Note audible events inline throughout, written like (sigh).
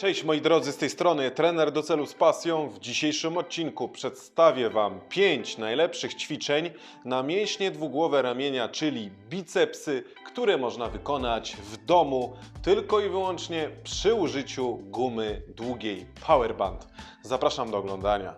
Cześć moi drodzy, z tej strony trener do celu z pasją. W dzisiejszym odcinku przedstawię Wam 5 najlepszych ćwiczeń na mięśnie dwugłowe ramienia, czyli bicepsy, które można wykonać w domu tylko i wyłącznie przy użyciu gumy długiej Powerband. Zapraszam do oglądania.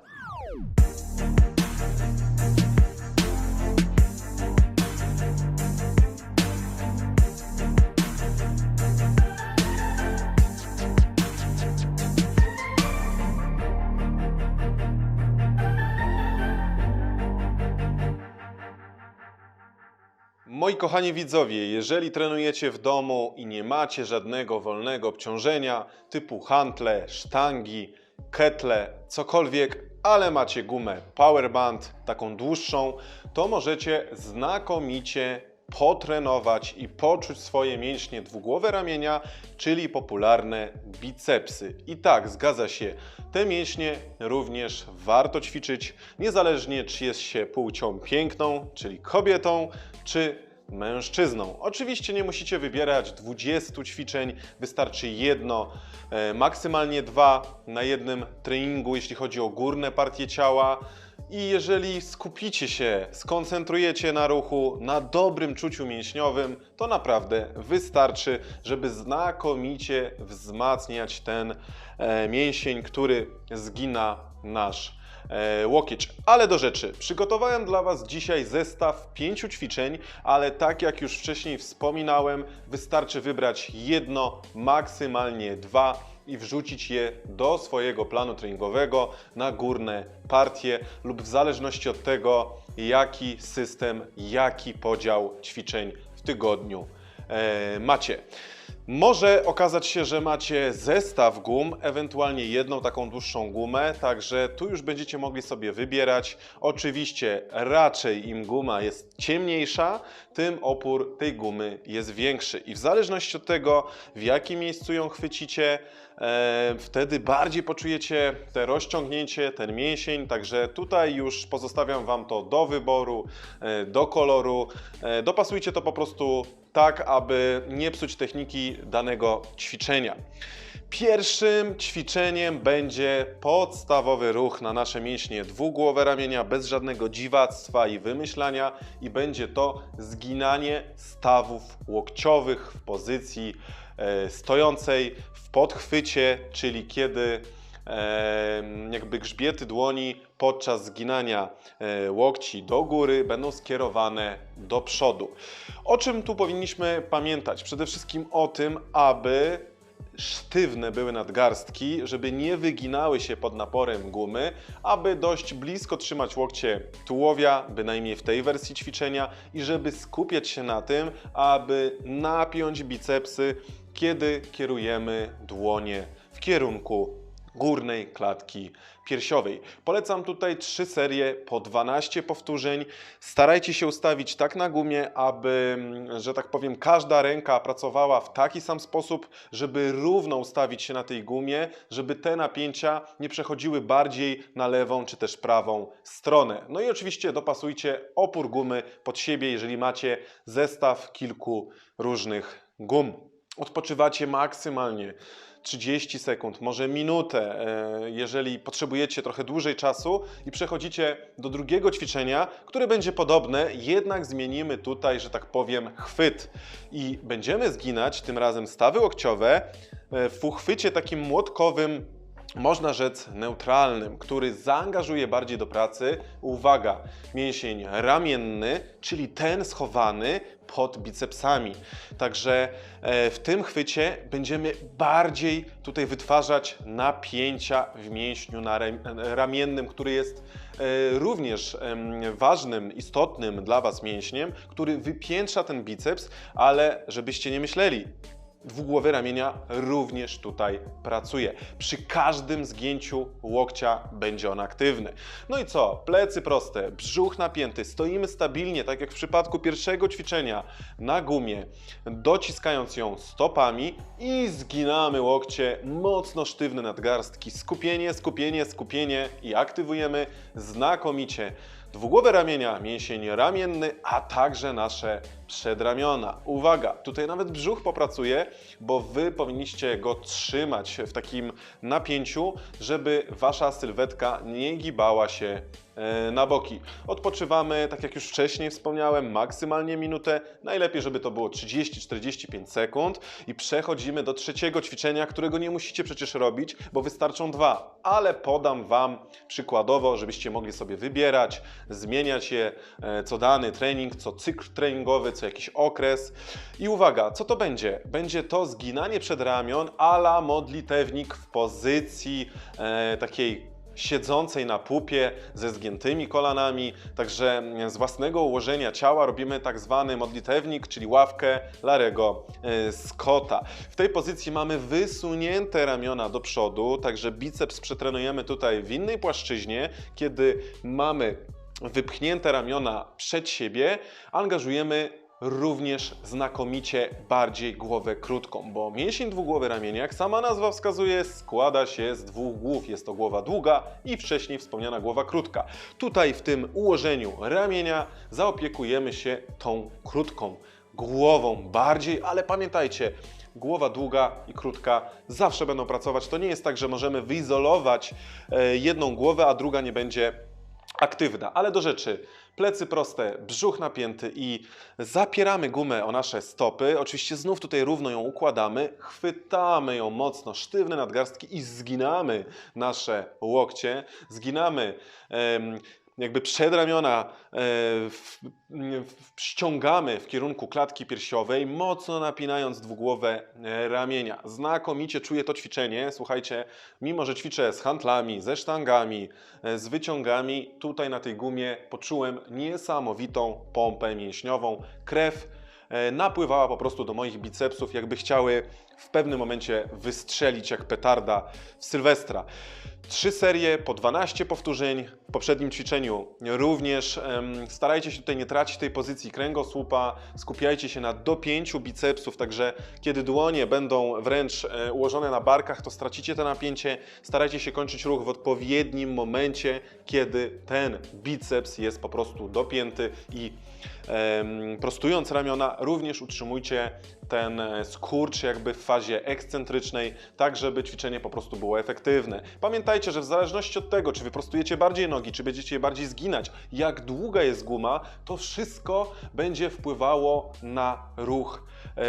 Moi kochani widzowie, jeżeli trenujecie w domu i nie macie żadnego wolnego obciążenia typu hantle, sztangi, ketle, cokolwiek, ale macie gumę Powerband, taką dłuższą, to możecie znakomicie potrenować i poczuć swoje mięśnie dwugłowe ramienia, czyli popularne bicepsy. I tak, zgadza się, te mięśnie również warto ćwiczyć, niezależnie czy jest się płcią piękną, czyli kobietą, czy mężczyzną. Oczywiście nie musicie wybierać 20 ćwiczeń, wystarczy jedno, e, maksymalnie dwa na jednym treningu, jeśli chodzi o górne partie ciała. I jeżeli skupicie się, skoncentrujecie na ruchu, na dobrym czuciu mięśniowym, to naprawdę wystarczy, żeby znakomicie wzmacniać ten e, mięsień, który zgina nasz łokieć. Ale do rzeczy. Przygotowałem dla Was dzisiaj zestaw pięciu ćwiczeń, ale tak jak już wcześniej wspominałem, wystarczy wybrać jedno, maksymalnie dwa i wrzucić je do swojego planu treningowego na górne partie lub w zależności od tego, jaki system, jaki podział ćwiczeń w tygodniu e, macie. Może okazać się, że macie zestaw gum, ewentualnie jedną taką dłuższą gumę, także tu już będziecie mogli sobie wybierać. Oczywiście raczej im guma jest ciemniejsza, tym opór tej gumy jest większy. I w zależności od tego, w jakim miejscu ją chwycicie, wtedy bardziej poczujecie te rozciągnięcie, ten mięsień, także tutaj już pozostawiam Wam to do wyboru, e, do koloru. E, dopasujcie to po prostu tak, aby nie psuć techniki danego ćwiczenia. Pierwszym ćwiczeniem będzie podstawowy ruch na nasze mięśnie dwugłowe ramienia, bez żadnego dziwactwa i wymyślania, i będzie to zginanie stawów łokciowych w pozycji e, stojącej, w podchwycie, czyli kiedy e, jakby grzbiety dłoni podczas zginania e, łokci do góry będą skierowane do przodu. O czym tu powinniśmy pamiętać? Przede wszystkim o tym, aby sztywne były nadgarstki, żeby nie wyginały się pod naporem gumy, aby dość blisko trzymać łokcie tułowia, bynajmniej w tej wersji ćwiczenia i żeby skupiać się na tym, aby napiąć bicepsy, kiedy kierujemy dłonie w kierunku górnej klatki piersiowej. Polecam tutaj trzy serie po 12 powtórzeń. Starajcie się ustawić tak na gumie, aby, że tak powiem, każda ręka pracowała w taki sam sposób, żeby równo ustawić się na tej gumie, żeby te napięcia nie przechodziły bardziej na lewą czy też prawą stronę. No i oczywiście dopasujcie opór gumy pod siebie, jeżeli macie zestaw kilku różnych gum. Odpoczywacie maksymalnie 30 sekund, może minutę, e, jeżeli potrzebujecie trochę dłużej czasu i przechodzicie do drugiego ćwiczenia, które będzie podobne, jednak zmienimy tutaj, że tak powiem, chwyt. I będziemy zginać tym razem stawy łokciowe e, w uchwycie takim młotkowym można rzec neutralnym, który zaangażuje bardziej do pracy, uwaga, mięsień ramienny, czyli ten schowany pod bicepsami. Także e, w tym chwycie będziemy bardziej tutaj wytwarzać napięcia w mięśniu ramiennym, który jest e, również ważnym, istotnym dla Was mięśniem, który wypiętrza ten biceps, ale żebyście nie myśleli, dwugłowy ramienia również tutaj pracuje. Przy każdym zgięciu łokcia będzie on aktywny. No i co? Plecy proste, brzuch napięty, stoimy stabilnie, tak jak w przypadku pierwszego ćwiczenia na gumie, dociskając ją stopami i zginamy łokcie, mocno sztywne nadgarstki, skupienie, skupienie, skupienie i aktywujemy znakomicie dwugłowe ramienia, mięsień ramienny, a także nasze przedramiona. Uwaga, tutaj nawet brzuch popracuje, bo wy powinniście go trzymać w takim napięciu, żeby wasza sylwetka nie gibała się na boki. Odpoczywamy, tak jak już wcześniej wspomniałem, maksymalnie minutę, najlepiej, żeby to było 30-45 sekund i przechodzimy do trzeciego ćwiczenia, którego nie musicie przecież robić, bo wystarczą dwa, ale podam Wam przykładowo, żebyście mogli sobie wybierać, zmieniać je e, co dany trening, co cykl treningowy, co jakiś okres. I uwaga, co to będzie? Będzie to zginanie przedramion ala modlitewnik w pozycji e, takiej siedzącej na pupie ze zgiętymi kolanami. Także z własnego ułożenia ciała robimy tak zwany modlitewnik, czyli ławkę Larego e, Scotta. W tej pozycji mamy wysunięte ramiona do przodu, także biceps przetrenujemy tutaj w innej płaszczyźnie. Kiedy mamy wypchnięte ramiona przed siebie, angażujemy również znakomicie bardziej głowę krótką, bo mięsień dwugłowy ramienia, jak sama nazwa wskazuje, składa się z dwóch głów. Jest to głowa długa i wcześniej wspomniana głowa krótka. Tutaj w tym ułożeniu ramienia zaopiekujemy się tą krótką głową bardziej, ale pamiętajcie, głowa długa i krótka zawsze będą pracować. To nie jest tak, że możemy wyizolować e, jedną głowę, a druga nie będzie aktywna. Ale do rzeczy. Plecy proste, brzuch napięty i zapieramy gumę o nasze stopy. Oczywiście znów tutaj równo ją układamy, chwytamy ją mocno, sztywne nadgarstki i zginamy nasze łokcie. Zginamy jakby przedramiona e, ściągamy w kierunku klatki piersiowej, mocno napinając dwugłowe e, ramienia. Znakomicie czuję to ćwiczenie. Słuchajcie, mimo że ćwiczę z handlami, ze sztangami, e, z wyciągami, tutaj na tej gumie poczułem niesamowitą pompę mięśniową. Krew napływała po prostu do moich bicepsów, jakby chciały w pewnym momencie wystrzelić jak petarda w Sylwestra. Trzy serie po 12 powtórzeń. W poprzednim ćwiczeniu również starajcie się tutaj nie tracić tej pozycji kręgosłupa, skupiajcie się na dopięciu bicepsów, także kiedy dłonie będą wręcz e, ułożone na barkach, to stracicie to napięcie. Starajcie się kończyć ruch w odpowiednim momencie, kiedy ten biceps jest po prostu dopięty i prostując ramiona, również utrzymujcie ten e, skurcz jakby w fazie ekscentrycznej, tak żeby ćwiczenie po prostu było efektywne. Pamiętajcie, że w zależności od tego, czy wyprostujecie bardziej nogi, czy będziecie je bardziej zginać, jak długa jest guma, to wszystko będzie wpływało na ruch,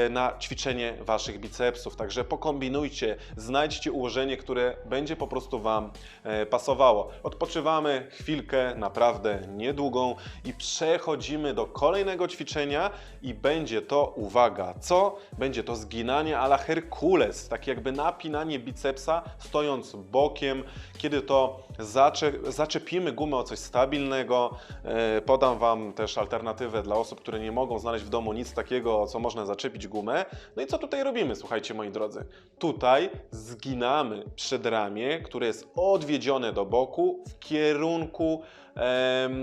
na ćwiczenie waszych bicepsów. Także pokombinujcie, znajdźcie ułożenie, które będzie po prostu wam e, pasowało. Odpoczywamy chwilkę, naprawdę niedługą i przechodzimy do kolejnego ćwiczenia i będzie to, uwaga, co? Będzie to zginanie ala Herkules, tak jakby napinanie bicepsa stojąc bokiem, kiedy to zacze, zaczepimy gumę o coś stabilnego. E, Podam Wam też alternatywę dla osób, które nie mogą znaleźć w domu nic takiego, co można zaczepić gumę. No i co tutaj robimy, słuchajcie moi drodzy? Tutaj zginamy przedramię, które jest odwiedzione do boku w kierunku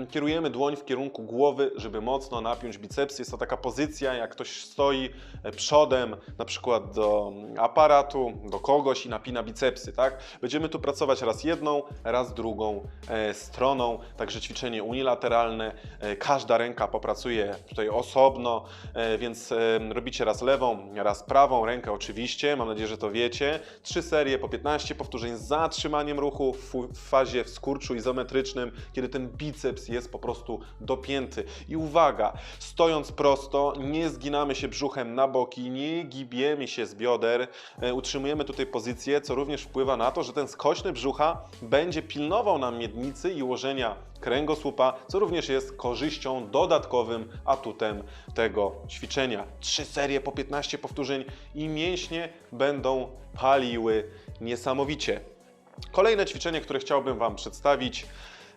kierujemy dłoń w kierunku głowy, żeby mocno napiąć bicepsy. Jest to taka pozycja, jak ktoś stoi e, przodem, na przykład do aparatu, do kogoś i napina bicepsy, tak? Będziemy tu pracować raz jedną, raz drugą e, stroną, także ćwiczenie unilateralne. E, każda ręka popracuje tutaj osobno, więc robicie raz lewą, raz prawą rękę oczywiście, mam nadzieję, że to wiecie. Trzy serie po 15 powtórzeń z zatrzymaniem ruchu w fazie w skurczu izometrycznym, kiedy ten biceps jest po prostu dopięty. I uwaga, stojąc prosto, nie zginamy się brzuchem na boki, nie gibiemy się z bioder, e, utrzymujemy tutaj pozycję, co również wpływa na to, że ten skośny brzucha będzie pilnował nam miednicy i ułożenia kręgosłupa, co również jest korzyścią, dodatkowym atutem tego ćwiczenia. Trzy serie po 15 powtórzeń i mięśnie będą paliły niesamowicie. Kolejne ćwiczenie, które chciałbym Wam przedstawić,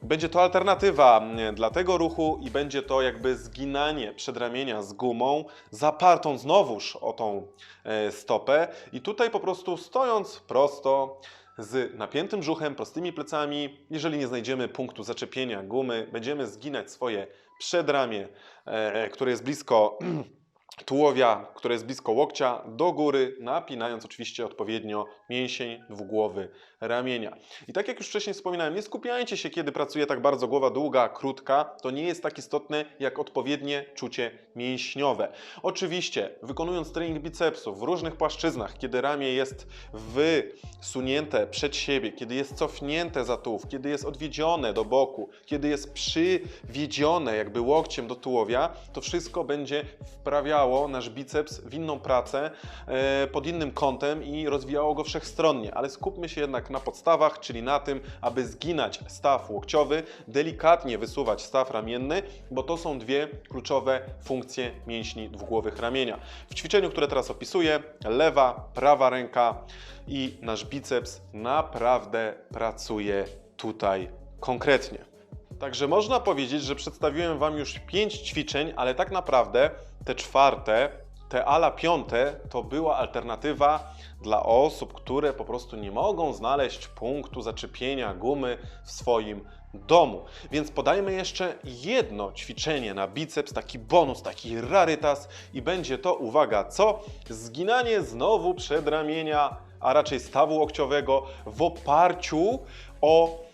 będzie to alternatywa mm, dla tego ruchu i będzie to jakby zginanie przedramienia z gumą, zapartą znowuż o tą e, stopę. I tutaj po prostu stojąc prosto, z napiętym brzuchem, prostymi plecami, jeżeli nie znajdziemy punktu zaczepienia gumy, będziemy zginać swoje przedramię, e, które jest blisko (clears throat) tułowia, które jest blisko łokcia, do góry, napinając oczywiście odpowiednio mięsień dwugłowy ramienia. I tak jak już wcześniej wspominałem, nie skupiajcie się, kiedy pracuje tak bardzo głowa długa, krótka. To nie jest tak istotne jak odpowiednie czucie mięśniowe. Oczywiście, wykonując trening bicepsów w różnych płaszczyznach, kiedy ramię jest wysunięte przed siebie, kiedy jest cofnięte za tułów, kiedy jest odwiedzione do boku, kiedy jest przywiedzione jakby łokciem do tułowia, to wszystko będzie wprawiało nasz biceps w inną pracę e, pod innym kątem i rozwijało go wszechstronnie. Ale skupmy się jednak na podstawach, czyli na tym, aby zginać staw łokciowy, delikatnie wysuwać staw ramienny, bo to są dwie kluczowe funkcje mięśni dwugłowych ramienia. W ćwiczeniu, które teraz opisuję, lewa, prawa ręka i nasz biceps naprawdę pracuje tutaj konkretnie. Także można powiedzieć, że przedstawiłem Wam już pięć ćwiczeń, ale tak naprawdę te czwarte, te ala piąte to była alternatywa dla osób, które po prostu nie mogą znaleźć punktu zaczepienia gumy w swoim domu. Więc podajmy jeszcze jedno ćwiczenie na biceps, taki bonus, taki rarytas i będzie to, uwaga, co? Zginanie znowu przedramienia, a raczej stawu łokciowego w oparciu o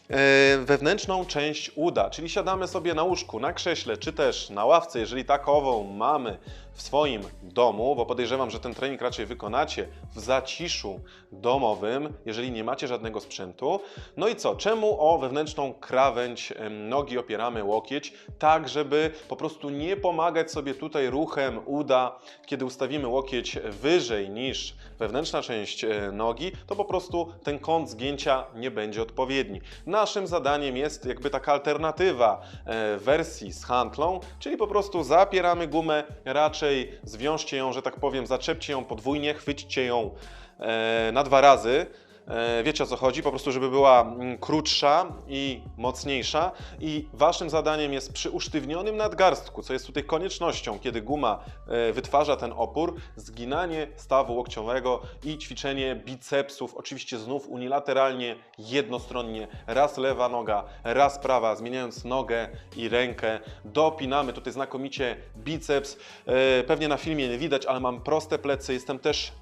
wewnętrzną część uda, czyli siadamy sobie na łóżku, na krześle, czy też na ławce, jeżeli takową mamy w swoim domu, bo podejrzewam, że ten trening raczej wykonacie w zaciszu domowym, jeżeli nie macie żadnego sprzętu. No i co? Czemu o wewnętrzną krawędź nogi opieramy łokieć? Tak, żeby po prostu nie pomagać sobie tutaj ruchem uda, kiedy ustawimy łokieć wyżej niż wewnętrzna część e, nogi, to po prostu ten kąt zgięcia nie będzie odpowiedni. Naszym zadaniem jest jakby taka alternatywa e, wersji z hantlą, czyli po prostu zapieramy gumę, raczej zwiążcie ją, że tak powiem, zaczepcie ją podwójnie, chwyćcie ją e, na dwa razy. E, Wiecie o co chodzi, po prostu, żeby była mm, krótsza i mocniejsza. I waszym zadaniem jest przy usztywnionym nadgarstku, co jest tutaj koniecznością, kiedy guma e, wytwarza ten opór, zginanie stawu łokciowego i ćwiczenie bicepsów, oczywiście znów unilateralnie, jednostronnie, raz lewa noga, raz prawa, zmieniając nogę i rękę. Dopinamy tutaj znakomicie biceps. E, Pewnie na filmie nie widać, ale mam proste plecy, jestem też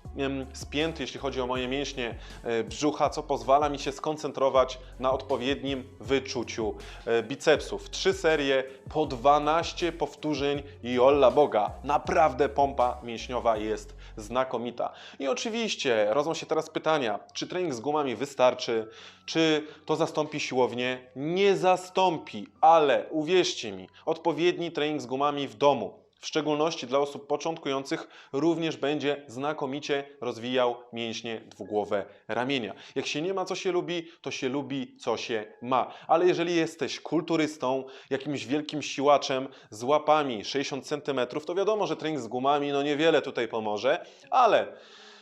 spięty, jeśli chodzi o moje mięśnie e, brzucha, co pozwala mi się skoncentrować na odpowiednim wyczuciu e, bicepsów. Trzy serie po 12 powtórzeń i olla Boga. Naprawdę pompa mięśniowa jest znakomita. I oczywiście rodzą się teraz pytania, czy trening z gumami wystarczy, czy to zastąpi siłownię? Nie zastąpi, ale uwierzcie mi, odpowiedni trening z gumami w domu w szczególności dla osób początkujących, również będzie znakomicie rozwijał mięśnie dwugłowe ramienia. Jak się nie ma, co się lubi, to się lubi, co się ma. Ale jeżeli jesteś kulturystą, jakimś wielkim siłaczem z łapami 60 cm, to wiadomo, że trening z gumami no niewiele tutaj pomoże, ale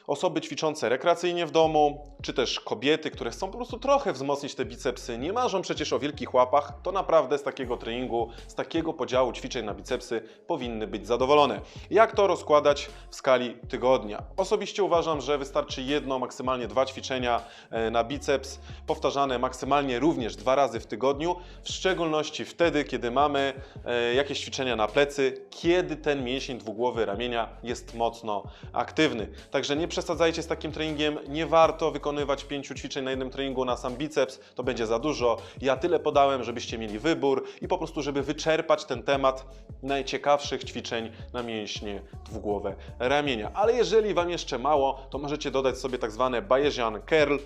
osoby ćwiczące rekreacyjnie w domu, czy też kobiety, które chcą po prostu trochę wzmocnić te bicepsy, nie marzą przecież o wielkich łapach, to naprawdę z takiego treningu, z takiego podziału ćwiczeń na bicepsy powinny być zadowolone. Jak to rozkładać w skali tygodnia? Osobiście uważam, że wystarczy jedno, maksymalnie dwa ćwiczenia e, na biceps, powtarzane maksymalnie również dwa razy w tygodniu, w szczególności wtedy, kiedy mamy e, jakieś ćwiczenia na plecy, kiedy ten mięsień dwugłowy ramienia jest mocno aktywny. Także nie przesadzajcie z takim treningiem, nie warto wykonywać pięciu ćwiczeń na jednym treningu na sam biceps, to będzie za dużo. Ja tyle podałem, żebyście mieli wybór i po prostu, żeby wyczerpać ten temat najciekawszych ćwiczeń na mięśnie dwugłowe ramienia. Ale jeżeli Wam jeszcze mało, to możecie dodać sobie tak zwane Bayesian Curl,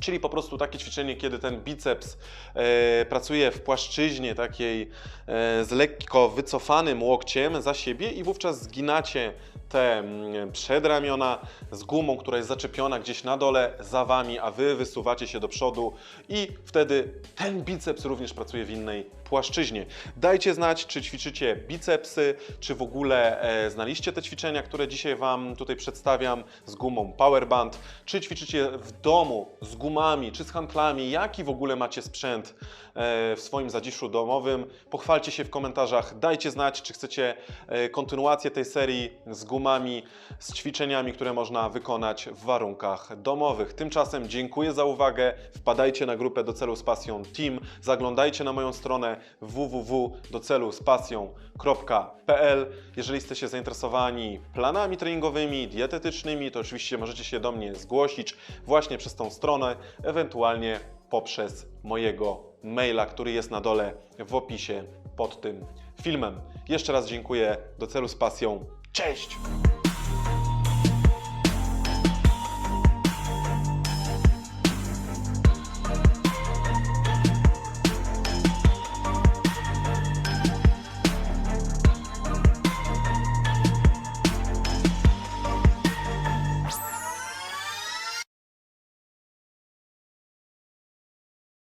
Czyli po prostu takie ćwiczenie, kiedy ten biceps e, pracuje w płaszczyźnie takiej e, z lekko wycofanym łokciem za siebie i wówczas zginacie te mm, przedramiona z gumą, która jest zaczepiona gdzieś na dole za wami, a wy wysuwacie się do przodu i wtedy ten biceps również pracuje w innej płaszczyźnie. Dajcie znać, czy ćwiczycie bicepsy, czy w ogóle e, znaliście te ćwiczenia, które dzisiaj Wam tutaj przedstawiam z gumą Powerband, czy ćwiczycie w domu z gumami, czy z handlami, jaki w ogóle macie sprzęt e, w swoim zaciszu domowym. Pochwalcie się w komentarzach, dajcie znać, czy chcecie e, kontynuację tej serii z z ćwiczeniami, które można wykonać w warunkach domowych. Tymczasem dziękuję za uwagę, wpadajcie na grupę do celu z pasją Team, zaglądajcie na moją stronę www.doceluspasją.pl. Jeżeli jesteście zainteresowani planami treningowymi, dietetycznymi, to oczywiście możecie się do mnie zgłosić właśnie przez tą stronę, ewentualnie poprzez mojego maila, który jest na dole w opisie pod tym filmem. Jeszcze raz dziękuję. Do celu z pasją. Cześć!